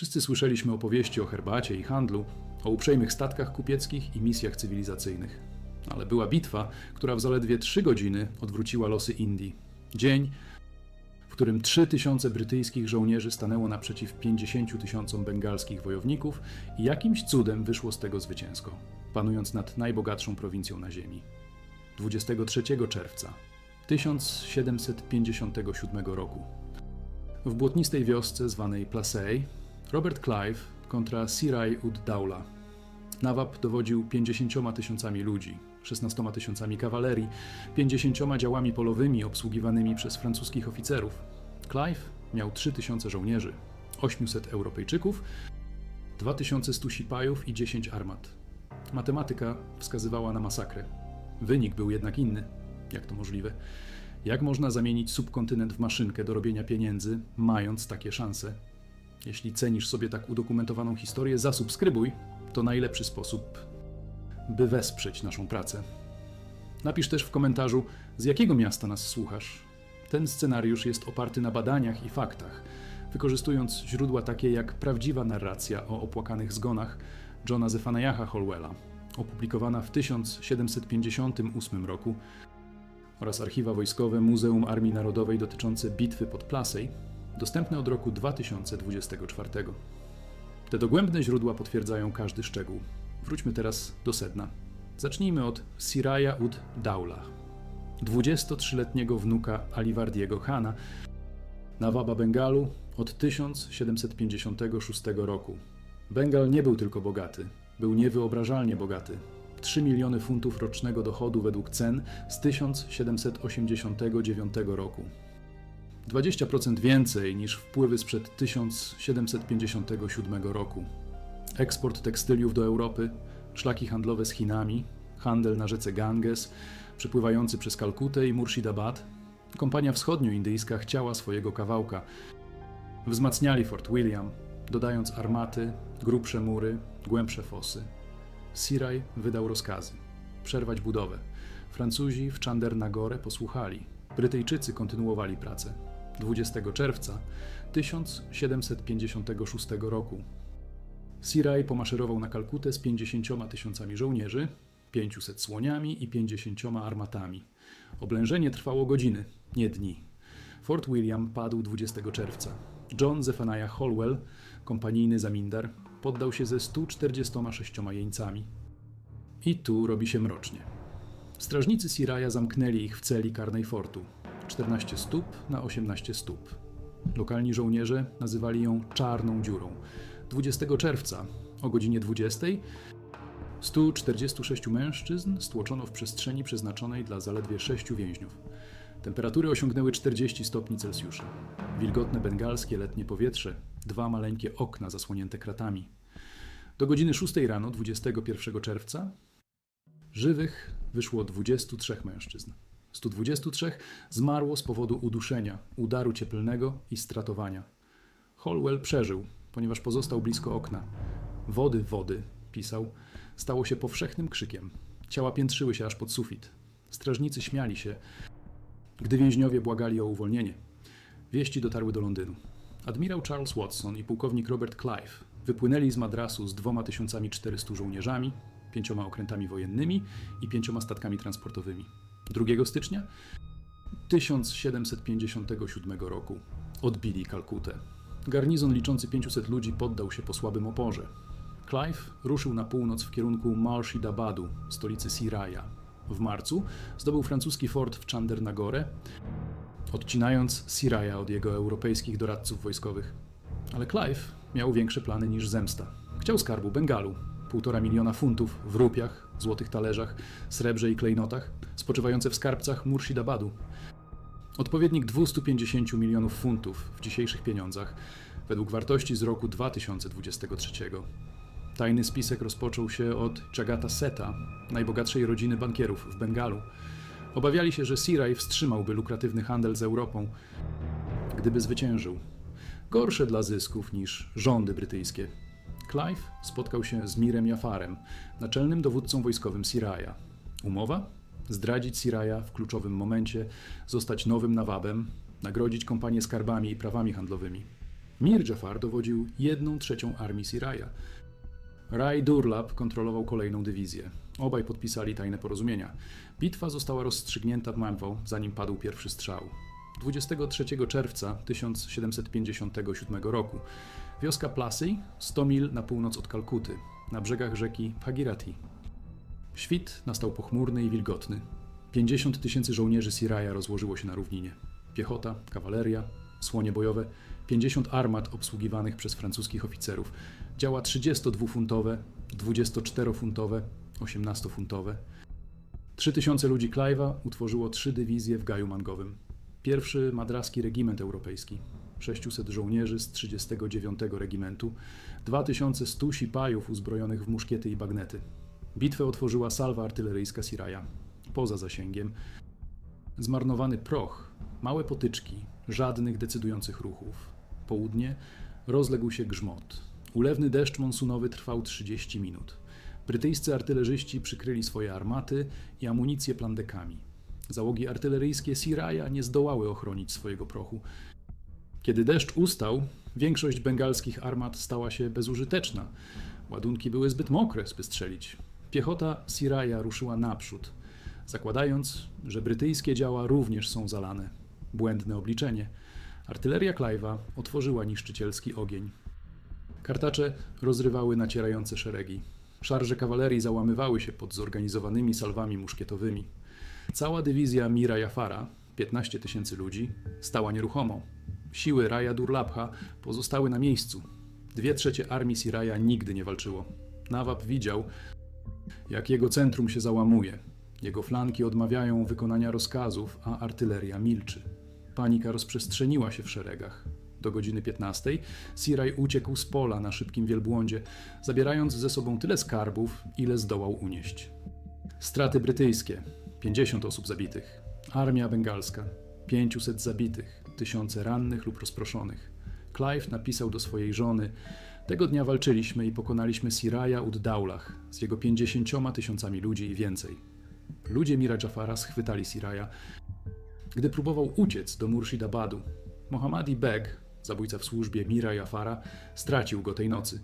Wszyscy słyszeliśmy opowieści o herbacie i handlu, o uprzejmych statkach kupieckich i misjach cywilizacyjnych. Ale była bitwa, która w zaledwie trzy godziny odwróciła losy Indii. Dzień, w którym 3000 brytyjskich żołnierzy stanęło naprzeciw 50 tysiącom bengalskich wojowników i jakimś cudem wyszło z tego zwycięsko, panując nad najbogatszą prowincją na ziemi. 23 czerwca 1757 roku w błotnistej wiosce zwanej Placey Robert Clive kontra Siraj ud Daula. Nawab dowodził 50 tysiącami ludzi, 16 tysiącami kawalerii, 50 działami polowymi obsługiwanymi przez francuskich oficerów. Clive miał 3000 żołnierzy, 800 Europejczyków, 2100 sipajów i 10 armat. Matematyka wskazywała na masakrę. Wynik był jednak inny. Jak to możliwe? Jak można zamienić subkontynent w maszynkę do robienia pieniędzy, mając takie szanse? Jeśli cenisz sobie tak udokumentowaną historię, zasubskrybuj. To najlepszy sposób, by wesprzeć naszą pracę. Napisz też w komentarzu, z jakiego miasta nas słuchasz. Ten scenariusz jest oparty na badaniach i faktach, wykorzystując źródła takie jak prawdziwa narracja o opłakanych zgonach Johna Zephaniaha Holwella, opublikowana w 1758 roku, oraz archiwa wojskowe Muzeum Armii Narodowej dotyczące bitwy pod Plasej, dostępne od roku 2024. Te dogłębne źródła potwierdzają każdy szczegół. Wróćmy teraz do sedna. Zacznijmy od Siraya ud Daula, 23-letniego wnuka Aliwardiego Khana, Nawaba Bengalu od 1756 roku. Bengal nie był tylko bogaty, był niewyobrażalnie bogaty. 3 miliony funtów rocznego dochodu według cen z 1789 roku. 20% więcej niż wpływy sprzed 1757 roku. Eksport tekstyliów do Europy, szlaki handlowe z Chinami, handel na rzece Ganges, przepływający przez Kalkutę i Murshidabad. Kompania wschodnioindyjska chciała swojego kawałka. Wzmacniali Fort William, dodając armaty, grubsze mury, głębsze fosy. Siraj wydał rozkazy przerwać budowę. Francuzi w Chandernagore posłuchali. Brytyjczycy kontynuowali pracę. 20 czerwca 1756 roku Siraj pomaszerował na Kalkutę z 50 tysiącami żołnierzy, 500 słoniami i 50 armatami. Oblężenie trwało godziny, nie dni. Fort William padł 20 czerwca. John Zephaniah Holwell, kompanijny zamindar, poddał się ze 146 jeńcami. I tu robi się mrocznie. Strażnicy Siraja zamknęli ich w celi karnej fortu. 14 stóp na 18 stóp. Lokalni żołnierze nazywali ją czarną dziurą. 20 czerwca o godzinie 20 146 mężczyzn stłoczono w przestrzeni przeznaczonej dla zaledwie 6 więźniów. Temperatury osiągnęły 40 stopni Celsjusza. Wilgotne bengalskie letnie powietrze, dwa maleńkie okna zasłonięte kratami. Do godziny 6 rano 21 czerwca żywych wyszło 23 mężczyzn. 123 zmarło z powodu uduszenia, udaru cieplnego i stratowania. Holwell przeżył, ponieważ pozostał blisko okna. Wody, wody, pisał, stało się powszechnym krzykiem. Ciała piętrzyły się aż pod sufit. Strażnicy śmiali się, gdy więźniowie błagali o uwolnienie. Wieści dotarły do Londynu. Admirał Charles Watson i pułkownik Robert Clive wypłynęli z Madrasu z 2400 żołnierzami, pięcioma okrętami wojennymi i pięcioma statkami transportowymi. 2 stycznia 1757 roku odbili Kalkutę. Garnizon liczący 500 ludzi poddał się po słabym oporze. Clive ruszył na północ w kierunku Marshidabadu, stolicy Siraja. W marcu zdobył francuski fort w Chandernagore, odcinając Siraja od jego europejskich doradców wojskowych. Ale Clive miał większe plany niż zemsta. Chciał skarbu Bengalu, półtora miliona funtów w rupiach, złotych talerzach, srebrze i klejnotach, spoczywające w skarbcach Murshidabadu. Odpowiednik 250 milionów funtów w dzisiejszych pieniądzach, według wartości z roku 2023. Tajny spisek rozpoczął się od Jagata Seta, najbogatszej rodziny bankierów w Bengalu. Obawiali się, że Siraj wstrzymałby lukratywny handel z Europą, gdyby zwyciężył. Gorsze dla zysków niż rządy brytyjskie. Clive spotkał się z Mirem Jafarem, naczelnym dowódcą wojskowym Siraja. Umowa? Zdradzić Siraja w kluczowym momencie, zostać nowym nawabem, nagrodzić kompanię skarbami i prawami handlowymi. Mir Jafar dowodził jedną trzecią armii Siraja. Rai Durlab kontrolował kolejną dywizję. Obaj podpisali tajne porozumienia. Bitwa została rozstrzygnięta w Mamwo, zanim padł pierwszy strzał. 23 czerwca 1757 roku wioska Plassey, 100 mil na północ od Kalkuty, na brzegach rzeki Bhagirathi. Świt nastał pochmurny i wilgotny. 50 tysięcy żołnierzy Siraja rozłożyło się na równinie. Piechota, kawaleria, słonie bojowe, 50 armat obsługiwanych przez francuskich oficerów, działa 32-funtowe, 24-funtowe, 18-funtowe. 3000 ludzi Clive'a utworzyło trzy dywizje w gaju mangowym. Pierwszy madraski regiment europejski, 600 żołnierzy z 39 regimentu, 2100 sipajów uzbrojonych w muszkiety i bagnety. Bitwę otworzyła salwa artyleryjska Siraja. Poza zasięgiem zmarnowany proch, małe potyczki, żadnych decydujących ruchów. Południe rozległ się grzmot. Ulewny deszcz monsunowy trwał 30 minut. Brytyjscy artylerzyści przykryli swoje armaty i amunicję plandekami. Załogi artyleryjskie Siraja nie zdołały ochronić swojego prochu. Kiedy deszcz ustał, większość bengalskich armat stała się bezużyteczna. Ładunki były zbyt mokre, by strzelić. Piechota Siraja ruszyła naprzód, zakładając, że brytyjskie działa również są zalane. Błędne obliczenie. Artyleria Clive'a otworzyła niszczycielski ogień. Kartacze rozrywały nacierające szeregi. Szarże kawalerii załamywały się pod zorganizowanymi salwami muszkietowymi. Cała dywizja Mira Jafara, 15 tysięcy ludzi, stała nieruchomo. Siły Raja Durlabha pozostały na miejscu. Dwie trzecie armii Siraja nigdy nie walczyło. Nawab widział, jak jego centrum się załamuje. Jego flanki odmawiają wykonania rozkazów, a artyleria milczy. Panika rozprzestrzeniła się w szeregach. Do godziny 15 Siraj uciekł z pola na szybkim wielbłądzie, zabierając ze sobą tyle skarbów, ile zdołał unieść. Straty brytyjskie 50 osób zabitych. Armia bengalska 500 zabitych, tysiące rannych lub rozproszonych. Clive napisał do swojej żony: Tego dnia walczyliśmy i pokonaliśmy Siraja ud Daulah z jego 50 tysiącami ludzi i więcej. Ludzie Mira Jafara schwytali Siraja, gdy próbował uciec do Murshidabadu. Mohammadi Beg, zabójca w służbie Mira Jafara, stracił go tej nocy.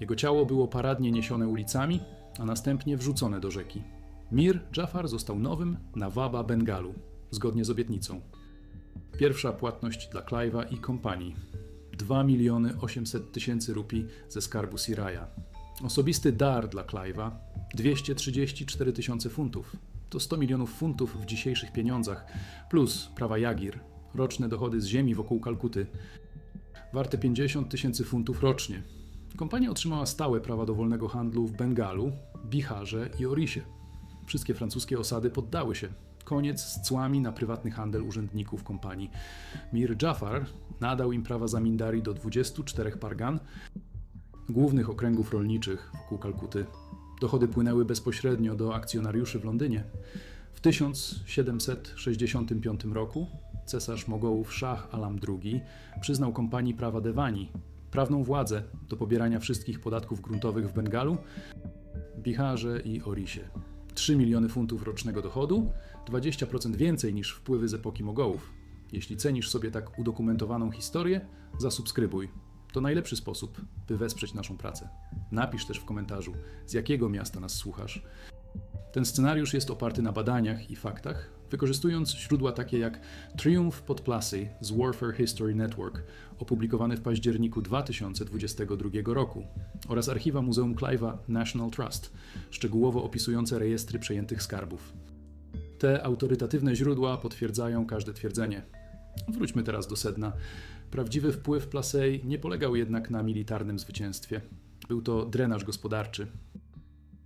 Jego ciało było paradnie niesione ulicami, a następnie wrzucone do rzeki. Mir Jafar został nowym Nawaba Bengalu, zgodnie z obietnicą. Pierwsza płatność dla Clive'a i kompanii. 2 miliony 800 tysięcy rupii ze skarbu Siraja. Osobisty dar dla Clive'a 234 tysiące funtów. To 100 milionów funtów w dzisiejszych pieniądzach, plus prawa Jagir, roczne dochody z ziemi wokół Kalkuty, warte 50 tysięcy funtów rocznie. Kompania otrzymała stałe prawa do wolnego handlu w Bengalu, Biharze i Orisie. Wszystkie francuskie osady poddały się. Koniec z cłami na prywatny handel urzędników kompanii. Mir Jafar nadał im prawa zamindarii do 24 pargan, głównych okręgów rolniczych wokół Kalkuty. Dochody płynęły bezpośrednio do akcjonariuszy w Londynie. W 1765 roku cesarz Mogołów Szah Alam II przyznał kompanii prawa Dewani, prawną władzę do pobierania wszystkich podatków gruntowych w Bengalu, Biharze i Orisie. 3 miliony funtów rocznego dochodu, 20% więcej niż wpływy z epoki Mogołów. Jeśli cenisz sobie tak udokumentowaną historię, zasubskrybuj. To najlepszy sposób, by wesprzeć naszą pracę. Napisz też w komentarzu, z jakiego miasta nas słuchasz. Ten scenariusz jest oparty na badaniach i faktach, wykorzystując źródła takie jak Triumph pod Plassey z Warfare History Network, opublikowany w październiku 2022 roku, oraz archiwa Muzeum Clive'a National Trust, szczegółowo opisujące rejestry przejętych skarbów. Te autorytatywne źródła potwierdzają każde twierdzenie. Wróćmy teraz do sedna. Prawdziwy wpływ Plassey nie polegał jednak na militarnym zwycięstwie. Był to drenaż gospodarczy.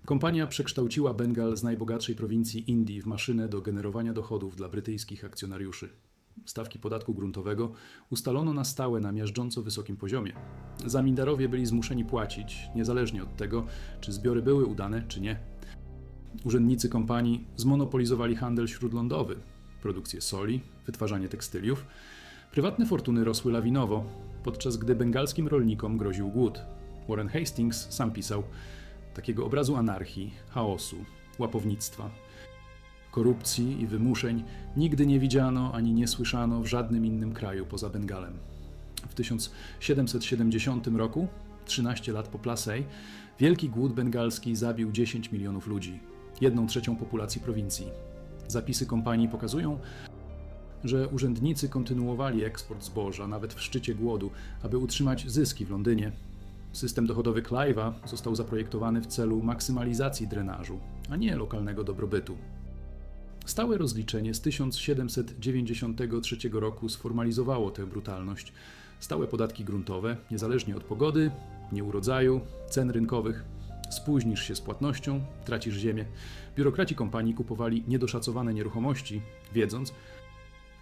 Kompania przekształciła Bengal z najbogatszej prowincji Indii w maszynę do generowania dochodów dla brytyjskich akcjonariuszy. Stawki podatku gruntowego ustalono na stałe na miażdżąco wysokim poziomie. Zamindarowie byli zmuszeni płacić, niezależnie od tego, czy zbiory były udane, czy nie. Urzędnicy kompanii zmonopolizowali handel śródlądowy, produkcję soli, wytwarzanie tekstyliów. Prywatne fortuny rosły lawinowo, podczas gdy bengalskim rolnikom groził głód. Warren Hastings sam pisał: Takiego obrazu anarchii, chaosu, łapownictwa, korupcji i wymuszeń nigdy nie widziano ani nie słyszano w żadnym innym kraju poza Bengalem. W 1770 roku, 13 lat po Plassey, wielki głód bengalski zabił 10 milionów ludzi, jedną trzecią populacji prowincji. Zapisy kompanii pokazują, że urzędnicy kontynuowali eksport zboża nawet w szczycie głodu, aby utrzymać zyski w Londynie. System dochodowy Clive'a został zaprojektowany w celu maksymalizacji drenażu, a nie lokalnego dobrobytu. Stałe rozliczenie z 1793 roku sformalizowało tę brutalność. Stałe podatki gruntowe, niezależnie od pogody, nieurodzaju, cen rynkowych. Spóźnisz się z płatnością, tracisz ziemię. Biurokraci kompanii kupowali niedoszacowane nieruchomości, wiedząc,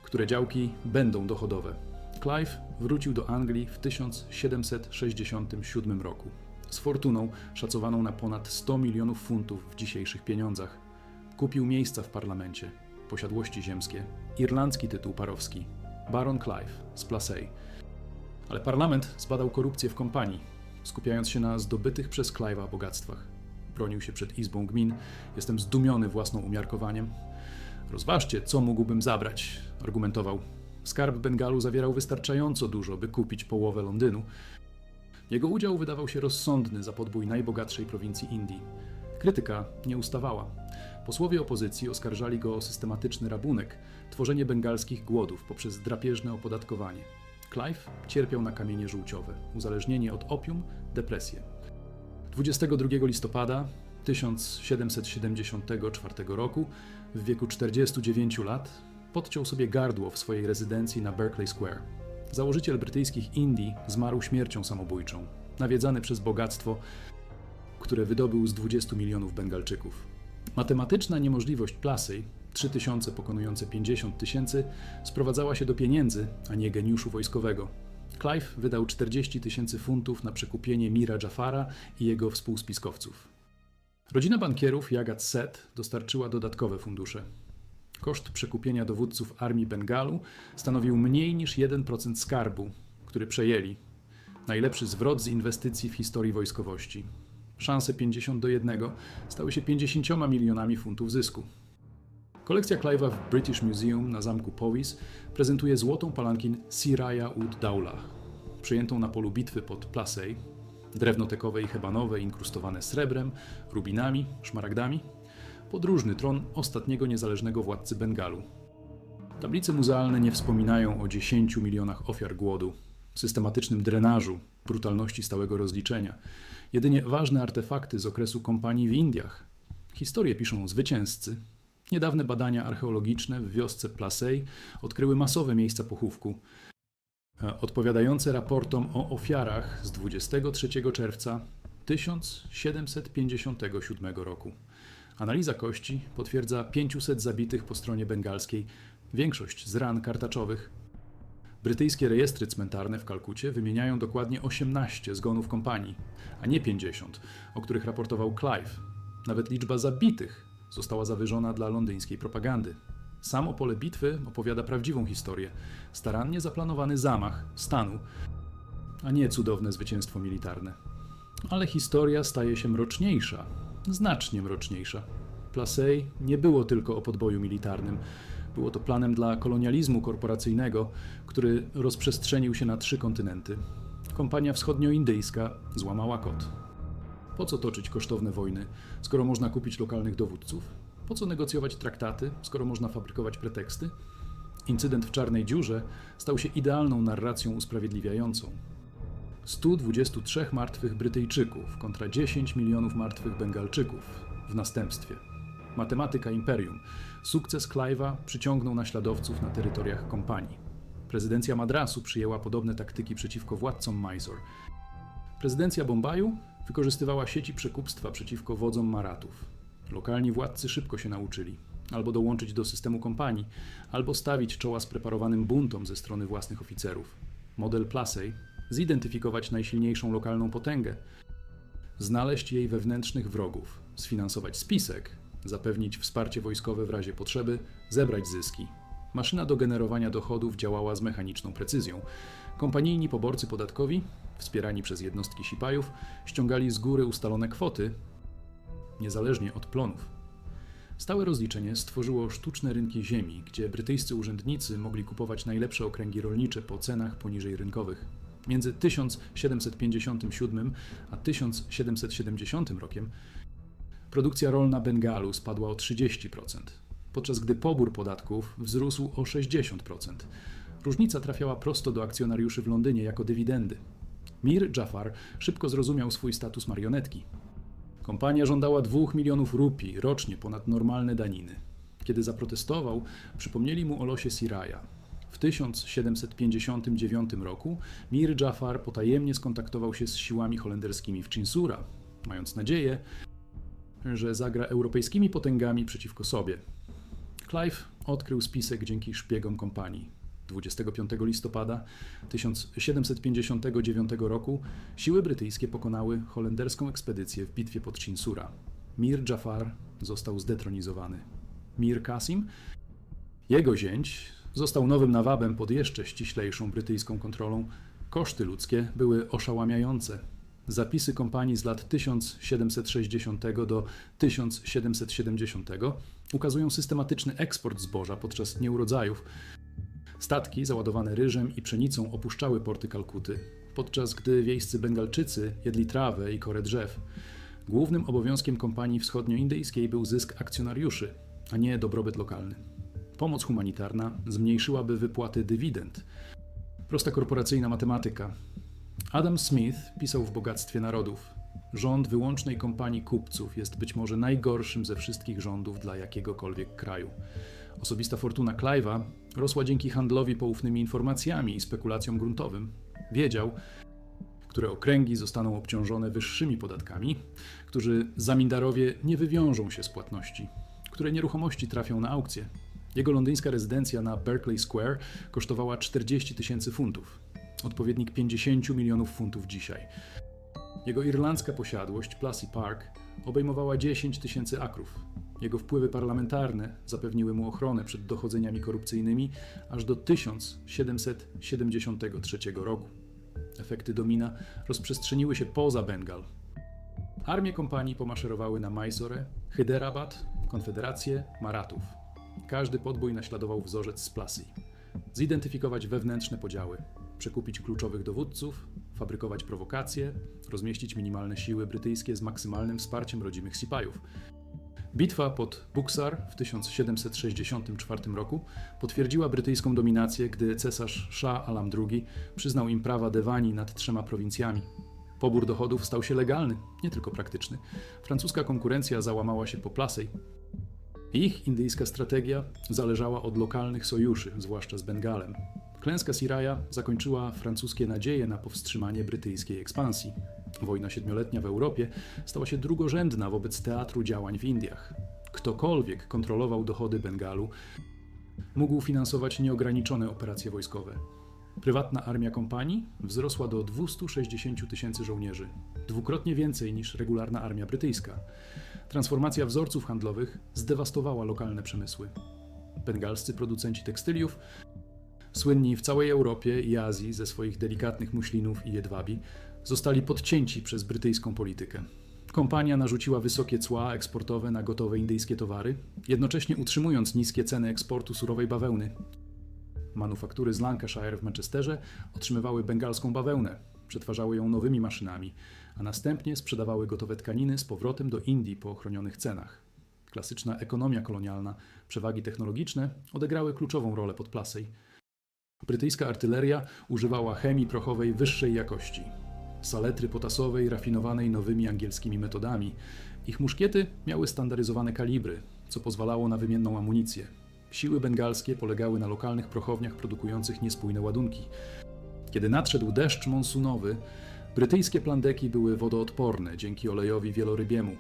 które działki będą dochodowe. Clive wrócił do Anglii w 1767 roku z fortuną szacowaną na ponad 100 milionów funtów w dzisiejszych pieniądzach. Kupił miejsca w parlamencie, posiadłości ziemskie, irlandzki tytuł parowski, Baron Clive z Plassey. Ale parlament zbadał korupcję w kompanii, skupiając się na zdobytych przez Clive'a bogactwach. Bronił się przed Izbą Gmin. Jestem zdumiony własną umiarkowaniem. Rozważcie, co mógłbym zabrać, argumentował. Skarb Bengalu zawierał wystarczająco dużo, by kupić połowę Londynu. Jego udział wydawał się rozsądny za podbój najbogatszej prowincji Indii. Krytyka nie ustawała. Posłowie opozycji oskarżali go o systematyczny rabunek, tworzenie bengalskich głodów poprzez drapieżne opodatkowanie. Clive cierpiał na kamienie żółciowe, uzależnienie od opium, depresję. 22 listopada 1774 roku, w wieku 49 lat, podciął sobie gardło w swojej rezydencji na Berkeley Square. Założyciel brytyjskich Indii zmarł śmiercią samobójczą, nawiedzany przez bogactwo, które wydobył z 20 milionów Bengalczyków. Matematyczna niemożliwość Plassey, 3000 pokonujące 50 tysięcy, sprowadzała się do pieniędzy, a nie geniuszu wojskowego. Clive wydał 40 tysięcy funtów na przekupienie Mira Jafara i jego współspiskowców. Rodzina bankierów Jagat Set dostarczyła dodatkowe fundusze. Koszt przekupienia dowódców armii Bengalu stanowił mniej niż 1% skarbu, który przejęli. Najlepszy zwrot z inwestycji w historii wojskowości. Szanse 50 do 1 stały się 50 milionami funtów zysku. Kolekcja Clive'a w British Museum na zamku Powys prezentuje złotą palankin Siraya ud Daula, przyjętą na polu bitwy pod Plassey. Drewno tekowe i hebanowe inkrustowane srebrem, rubinami, szmaragdami. Podróżny tron ostatniego niezależnego władcy Bengalu. Tablice muzealne nie wspominają o 10 milionach ofiar głodu, systematycznym drenażu, brutalności stałego rozliczenia. Jedynie ważne artefakty z okresu kompanii w Indiach. Historię piszą zwycięzcy. Niedawne badania archeologiczne w wiosce Plassey odkryły masowe miejsca pochówku, e, odpowiadające raportom o ofiarach z 23 czerwca 1757 roku. Analiza kości potwierdza 500 zabitych po stronie bengalskiej, większość z ran kartaczowych. Brytyjskie rejestry cmentarne w Kalkucie wymieniają dokładnie 18 zgonów kompanii, a nie 50, o których raportował Clive. Nawet liczba zabitych została zawyżona dla londyńskiej propagandy. Samo pole bitwy opowiada prawdziwą historię, starannie zaplanowany zamach stanu, a nie cudowne zwycięstwo militarne. Ale historia staje się mroczniejsza, znacznie mroczniejsza. Plassey nie było tylko o podboju militarnym. Było to planem dla kolonializmu korporacyjnego, który rozprzestrzenił się na trzy kontynenty. Kompania wschodnioindyjska złamała kod. Po co toczyć kosztowne wojny, skoro można kupić lokalnych dowódców? Po co negocjować traktaty, skoro można fabrykować preteksty? Incydent w Czarnej Dziurze stał się idealną narracją usprawiedliwiającą. 123 martwych Brytyjczyków kontra 10 milionów martwych Bengalczyków w następstwie. Matematyka imperium. Sukces Clive'a przyciągnął naśladowców na terytoriach kompanii. Prezydencja Madrasu przyjęła podobne taktyki przeciwko władcom Mysore. Prezydencja Bombaju wykorzystywała sieci przekupstwa przeciwko wodzom Maratów. Lokalni władcy szybko się nauczyli albo dołączyć do systemu kompanii, albo stawić czoła spreparowanym buntom ze strony własnych oficerów. Model Plassey zidentyfikować najsilniejszą lokalną potęgę, znaleźć jej wewnętrznych wrogów, sfinansować spisek, zapewnić wsparcie wojskowe w razie potrzeby, zebrać zyski. Maszyna do generowania dochodów działała z mechaniczną precyzją. Kompanijni poborcy podatkowi, wspierani przez jednostki sipajów, ściągali z góry ustalone kwoty, niezależnie od plonów. Stałe rozliczenie stworzyło sztuczne rynki ziemi, gdzie brytyjscy urzędnicy mogli kupować najlepsze okręgi rolnicze po cenach poniżej rynkowych. Między 1757 a 1770 rokiem produkcja rolna Bengalu spadła o 30%, podczas gdy pobór podatków wzrósł o 60%. Różnica trafiała prosto do akcjonariuszy w Londynie jako dywidendy. Mir Jafar szybko zrozumiał swój status marionetki. Kompania żądała 2 milionów rupii rocznie ponad normalne daniny. Kiedy zaprotestował, przypomnieli mu o losie Siraja. W 1759 roku Mir Jafar potajemnie skontaktował się z siłami holenderskimi w Chinsura, mając nadzieję, że zagra europejskimi potęgami przeciwko sobie. Clive odkrył spisek dzięki szpiegom kompanii. 25 listopada 1759 roku siły brytyjskie pokonały holenderską ekspedycję w bitwie pod Chinsura. Mir Jafar został zdetronizowany. Mir Qasim, jego zięć, został nowym nawabem pod jeszcze ściślejszą brytyjską kontrolą. Koszty ludzkie były oszałamiające. Zapisy kompanii z lat 1760 do 1770 ukazują systematyczny eksport zboża podczas nieurodzajów, Statki załadowane ryżem i pszenicą opuszczały porty Kalkuty, podczas gdy wiejscy Bengalczycy jedli trawę i korę drzew. Głównym obowiązkiem kompanii wschodnioindyjskiej był zysk akcjonariuszy, a nie dobrobyt lokalny. Pomoc humanitarna zmniejszyłaby wypłaty dywidend. Prosta korporacyjna matematyka. Adam Smith pisał w Bogactwie Narodów. Rząd wyłącznej kompanii kupców jest być może najgorszym ze wszystkich rządów dla jakiegokolwiek kraju. Osobista fortuna Clive'a rosła dzięki handlowi poufnymi informacjami i spekulacjom gruntowym. Wiedział, które okręgi zostaną obciążone wyższymi podatkami, którzy zamindarowie nie wywiążą się z płatności, które nieruchomości trafią na aukcję. Jego londyńska rezydencja na Berkeley Square kosztowała 40 tysięcy funtów, odpowiednik 50 milionów funtów dzisiaj. Jego irlandzka posiadłość, Plassey Park, obejmowała 10 tysięcy akrów, jego wpływy parlamentarne zapewniły mu ochronę przed dochodzeniami korupcyjnymi aż do 1773 roku. Efekty domina rozprzestrzeniły się poza Bengal. Armie kompanii pomaszerowały na Mysore, Hyderabad, Konfederację, Maratów. Każdy podbój naśladował wzorzec z Plassey. Zidentyfikować wewnętrzne podziały, przekupić kluczowych dowódców, fabrykować prowokacje, rozmieścić minimalne siły brytyjskie z maksymalnym wsparciem rodzimych sipajów – Bitwa pod Buxar w 1764 roku potwierdziła brytyjską dominację, gdy cesarz Shah Alam II przyznał im prawa dewani nad trzema prowincjami. Pobór dochodów stał się legalny, nie tylko praktyczny. Francuska konkurencja załamała się po Plassey. Ich indyjska strategia zależała od lokalnych sojuszy, zwłaszcza z Bengalem. Klęska Siraja zakończyła francuskie nadzieje na powstrzymanie brytyjskiej ekspansji. Wojna siedmioletnia w Europie stała się drugorzędna wobec teatru działań w Indiach. Ktokolwiek kontrolował dochody Bengalu, mógł finansować nieograniczone operacje wojskowe. Prywatna armia kompanii wzrosła do 260 tysięcy żołnierzy, dwukrotnie więcej niż regularna armia brytyjska. Transformacja wzorców handlowych zdewastowała lokalne przemysły. Bengalscy producenci tekstyliów, słynni w całej Europie i Azji ze swoich delikatnych muślinów i jedwabi, zostali podcięci przez brytyjską politykę. Kompania narzuciła wysokie cła eksportowe na gotowe indyjskie towary, jednocześnie utrzymując niskie ceny eksportu surowej bawełny. Manufaktury z Lancashire w Manchesterze otrzymywały bengalską bawełnę, przetwarzały ją nowymi maszynami, a następnie sprzedawały gotowe tkaniny z powrotem do Indii po ochronionych cenach. Klasyczna ekonomia kolonialna, przewagi technologiczne odegrały kluczową rolę pod Plassey. Brytyjska artyleria używała chemii prochowej wyższej jakości, saletry potasowej rafinowanej nowymi angielskimi metodami. Ich muszkiety miały standaryzowane kalibry, co pozwalało na wymienną amunicję. Siły bengalskie polegały na lokalnych prochowniach produkujących niespójne ładunki. Kiedy nadszedł deszcz monsunowy, brytyjskie plandeki były wodoodporne dzięki olejowi wielorybiemu.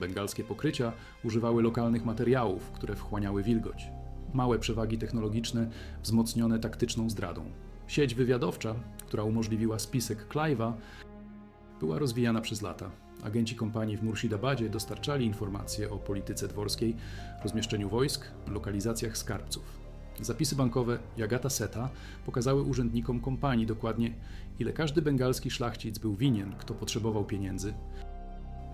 Bengalskie pokrycia używały lokalnych materiałów, które wchłaniały wilgoć. Małe przewagi technologiczne wzmocnione taktyczną zdradą. Sieć wywiadowcza, która umożliwiła spisek Clive'a, była rozwijana przez lata. Agenci kompanii w Murshidabadzie dostarczali informacje o polityce dworskiej, rozmieszczeniu wojsk, lokalizacjach skarbców. Zapisy bankowe Jagata Seta pokazały urzędnikom kompanii dokładnie, ile każdy bengalski szlachcic był winien, kto potrzebował pieniędzy,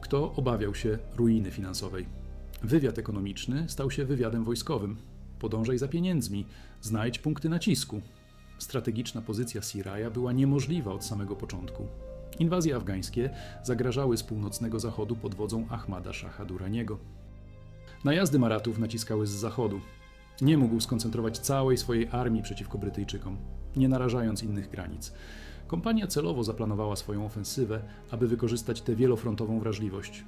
kto obawiał się ruiny finansowej. Wywiad ekonomiczny stał się wywiadem wojskowym. Podążaj za pieniędzmi, znajdź punkty nacisku. Strategiczna pozycja Siraja była niemożliwa od samego początku. Inwazje afgańskie zagrażały z północnego zachodu pod wodzą Ahmada Shaha Duraniego. Najazdy Maratów naciskały z zachodu. Nie mógł skoncentrować całej swojej armii przeciwko Brytyjczykom, nie narażając innych granic. Kompania celowo zaplanowała swoją ofensywę, aby wykorzystać tę wielofrontową wrażliwość.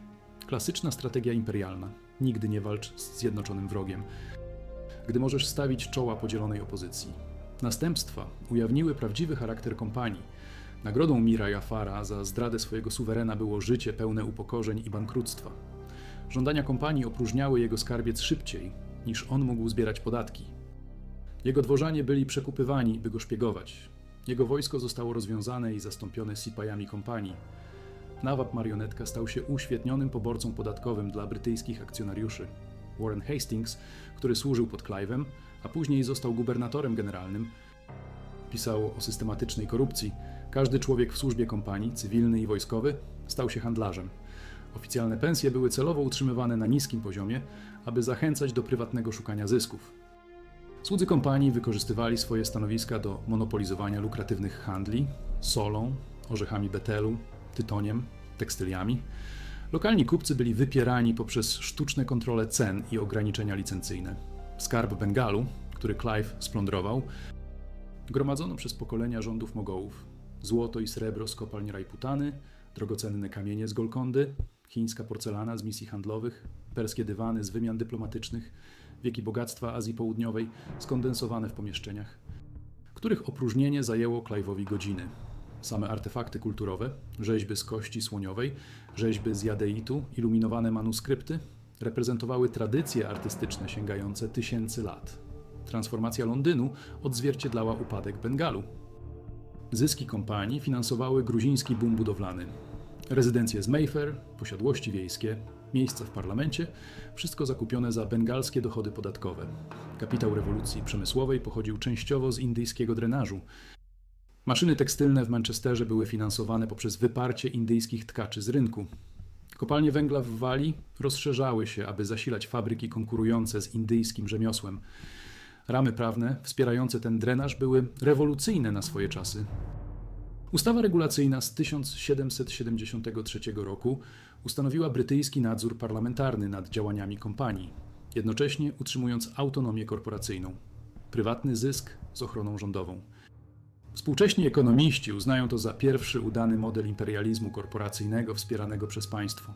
Klasyczna strategia imperialna. Nigdy nie walcz z zjednoczonym wrogiem, gdy możesz stawić czoła podzielonej opozycji. Następstwa ujawniły prawdziwy charakter kompanii. Nagrodą Mira Jafara za zdradę swojego suwerena było życie pełne upokorzeń i bankructwa. Żądania kompanii opróżniały jego skarbiec szybciej, niż on mógł zbierać podatki. Jego dworzanie byli przekupywani, by go szpiegować. Jego wojsko zostało rozwiązane i zastąpione sipajami kompanii. Nawab marionetka stał się uświetnionym poborcą podatkowym dla brytyjskich akcjonariuszy. Warren Hastings, który służył pod Clive'em, a później został gubernatorem generalnym, pisał o systematycznej korupcji. Każdy człowiek w służbie kompanii, cywilny i wojskowy, stał się handlarzem. Oficjalne pensje były celowo utrzymywane na niskim poziomie, aby zachęcać do prywatnego szukania zysków. Słudzy kompanii wykorzystywali swoje stanowiska do monopolizowania lukratywnych handli solą, orzechami betelu, tytoniem, tekstyliami. Lokalni kupcy byli wypierani poprzez sztuczne kontrole cen i ograniczenia licencyjne. Skarb Bengalu, który Clive splądrował, gromadzono przez pokolenia rządów Mogołów. Złoto i srebro z kopalń Rajputany, drogocenne kamienie z Golkondy, chińska porcelana z misji handlowych, perskie dywany z wymian dyplomatycznych, wieki bogactwa Azji Południowej skondensowane w pomieszczeniach, których opróżnienie zajęło Clive'owi godziny. Same artefakty kulturowe, rzeźby z kości słoniowej, rzeźby z jadeitu, iluminowane manuskrypty reprezentowały tradycje artystyczne sięgające tysięcy lat. Transformacja Londynu odzwierciedlała upadek Bengalu. Zyski kompanii finansowały gruziński boom budowlany. Rezydencje z Mayfair, posiadłości wiejskie, miejsca w parlamencie wszystko zakupione za bengalskie dochody podatkowe. Kapitał rewolucji przemysłowej pochodził częściowo z indyjskiego drenażu. Maszyny tekstylne w Manchesterze były finansowane poprzez wyparcie indyjskich tkaczy z rynku. Kopalnie węgla w Walii rozszerzały się, aby zasilać fabryki konkurujące z indyjskim rzemiosłem. Ramy prawne wspierające ten drenaż były rewolucyjne na swoje czasy. Ustawa regulacyjna z 1773 roku ustanowiła brytyjski nadzór parlamentarny nad działaniami kompanii, jednocześnie utrzymując autonomię korporacyjną, prywatny zysk z ochroną rządową. Współcześni ekonomiści uznają to za pierwszy udany model imperializmu korporacyjnego wspieranego przez państwo.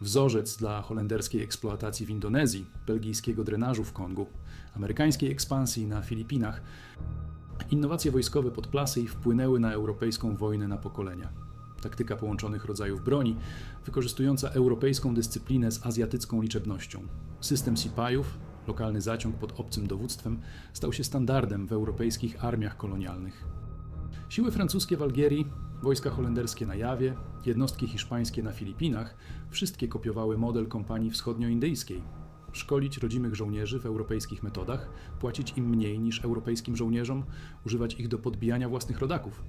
Wzorzec dla holenderskiej eksploatacji w Indonezji, belgijskiego drenażu w Kongu, amerykańskiej ekspansji na Filipinach. Innowacje wojskowe Podplasy wpłynęły na europejską wojnę na pokolenia. Taktyka połączonych rodzajów broni, wykorzystująca europejską dyscyplinę z azjatycką liczebnością. System sipajów, lokalny zaciąg pod obcym dowództwem, stał się standardem w europejskich armiach kolonialnych. Siły francuskie w Algierii, wojska holenderskie na Jawie, jednostki hiszpańskie na Filipinach wszystkie kopiowały model kompanii wschodnioindyjskiej. Szkolić rodzimych żołnierzy w europejskich metodach, płacić im mniej niż europejskim żołnierzom, używać ich do podbijania własnych rodaków.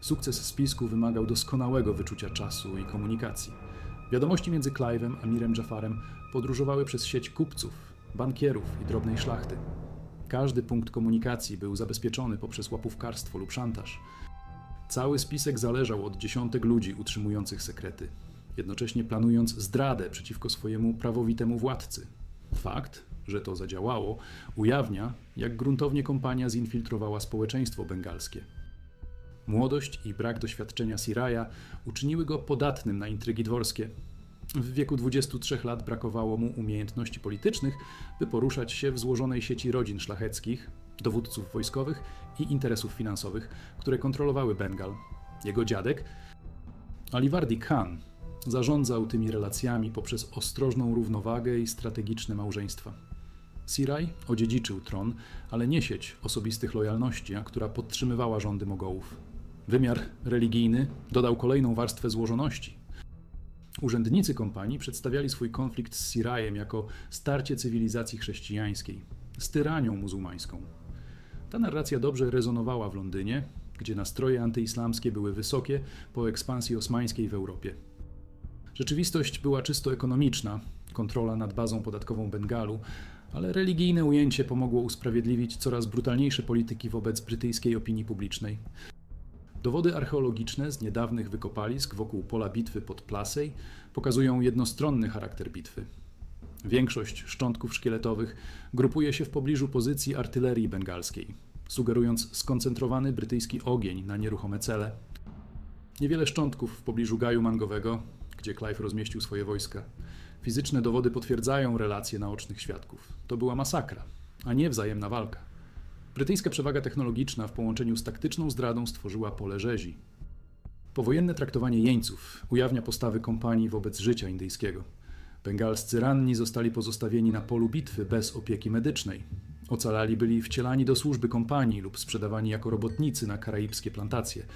Sukces spisku wymagał doskonałego wyczucia czasu i komunikacji. Wiadomości między Clive'em a Mirem Jafarem podróżowały przez sieć kupców, bankierów i drobnej szlachty. Każdy punkt komunikacji był zabezpieczony poprzez łapówkarstwo lub szantaż. Cały spisek zależał od dziesiątek ludzi utrzymujących sekrety, jednocześnie planując zdradę przeciwko swojemu prawowitemu władcy. Fakt, że to zadziałało, ujawnia, jak gruntownie kompania zinfiltrowała społeczeństwo bengalskie. Młodość i brak doświadczenia Siraja uczyniły go podatnym na intrygi dworskie. W wieku 23 lat brakowało mu umiejętności politycznych, by poruszać się w złożonej sieci rodzin szlacheckich, dowódców wojskowych i interesów finansowych, które kontrolowały Bengal. Jego dziadek, Aliwardi Khan, zarządzał tymi relacjami poprzez ostrożną równowagę i strategiczne małżeństwa. Siraj odziedziczył tron, ale nie sieć osobistych lojalności, a która podtrzymywała rządy Mogołów. Wymiar religijny dodał kolejną warstwę złożoności. Urzędnicy kompanii przedstawiali swój konflikt z Sirajem jako starcie cywilizacji chrześcijańskiej z tyranią muzułmańską. Ta narracja dobrze rezonowała w Londynie, gdzie nastroje antyislamskie były wysokie po ekspansji osmańskiej w Europie. Rzeczywistość była czysto ekonomiczna, kontrola nad bazą podatkową Bengalu, ale religijne ujęcie pomogło usprawiedliwić coraz brutalniejsze polityki wobec brytyjskiej opinii publicznej. Dowody archeologiczne z niedawnych wykopalisk wokół pola bitwy pod Plasej pokazują jednostronny charakter bitwy. Większość szczątków szkieletowych grupuje się w pobliżu pozycji artylerii bengalskiej, sugerując skoncentrowany brytyjski ogień na nieruchome cele. Niewiele szczątków w pobliżu gaju mangowego, gdzie Clive rozmieścił swoje wojska. Fizyczne dowody potwierdzają relacje naocznych świadków. To była masakra, a nie wzajemna walka. Brytyjska przewaga technologiczna w połączeniu z taktyczną zdradą stworzyła pole rzezi. Powojenne traktowanie jeńców ujawnia postawy kompanii wobec życia indyjskiego. Bengalscy ranni zostali pozostawieni na polu bitwy bez opieki medycznej. Ocalali byli wcielani do służby kompanii lub sprzedawani jako robotnicy na karaibskie plantacje.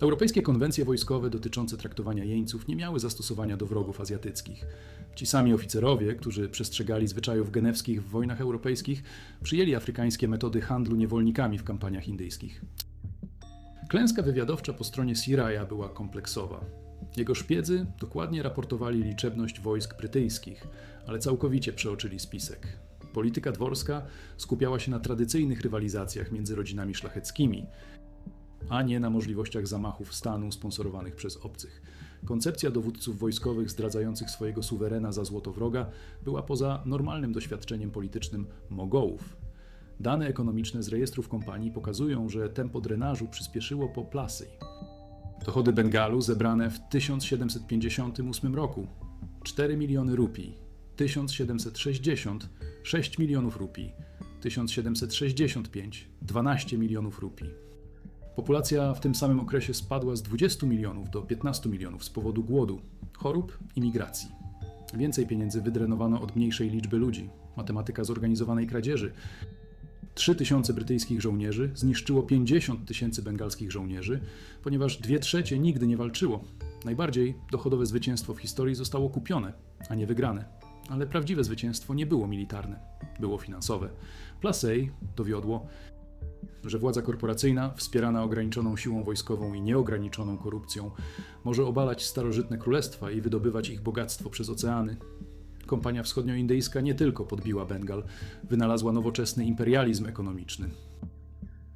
Europejskie konwencje wojskowe dotyczące traktowania jeńców nie miały zastosowania do wrogów azjatyckich. Ci sami oficerowie, którzy przestrzegali zwyczajów genewskich w wojnach europejskich, przyjęli afrykańskie metody handlu niewolnikami w kampaniach indyjskich. Klęska wywiadowcza po stronie Siraja była kompleksowa. Jego szpiedzy dokładnie raportowali liczebność wojsk brytyjskich, ale całkowicie przeoczyli spisek. Polityka dworska skupiała się na tradycyjnych rywalizacjach między rodzinami szlacheckimi, a nie na możliwościach zamachów stanu sponsorowanych przez obcych. Koncepcja dowódców wojskowych zdradzających swojego suwerena za złotowroga była poza normalnym doświadczeniem politycznym Mogołów. Dane ekonomiczne z rejestrów kompanii pokazują, że tempo drenażu przyspieszyło po Plasej. Dochody Bengalu zebrane w 1758 roku 4 miliony rupii, 1760 6 milionów rupii, 1765 12 milionów rupii. Populacja w tym samym okresie spadła z 20 milionów do 15 milionów z powodu głodu, chorób i migracji. Więcej pieniędzy wydrenowano od mniejszej liczby ludzi. Matematyka zorganizowanej kradzieży. 3 tysiące brytyjskich żołnierzy zniszczyło 50 tysięcy bengalskich żołnierzy, ponieważ dwie trzecie nigdy nie walczyło. Najbardziej dochodowe zwycięstwo w historii zostało kupione, a nie wygrane. Ale prawdziwe zwycięstwo nie było militarne, było finansowe. Plasey dowiodło, że władza korporacyjna, wspierana ograniczoną siłą wojskową i nieograniczoną korupcją, może obalać starożytne królestwa i wydobywać ich bogactwo przez oceany. Kompania wschodnioindyjska nie tylko podbiła Bengal, wynalazła nowoczesny imperializm ekonomiczny.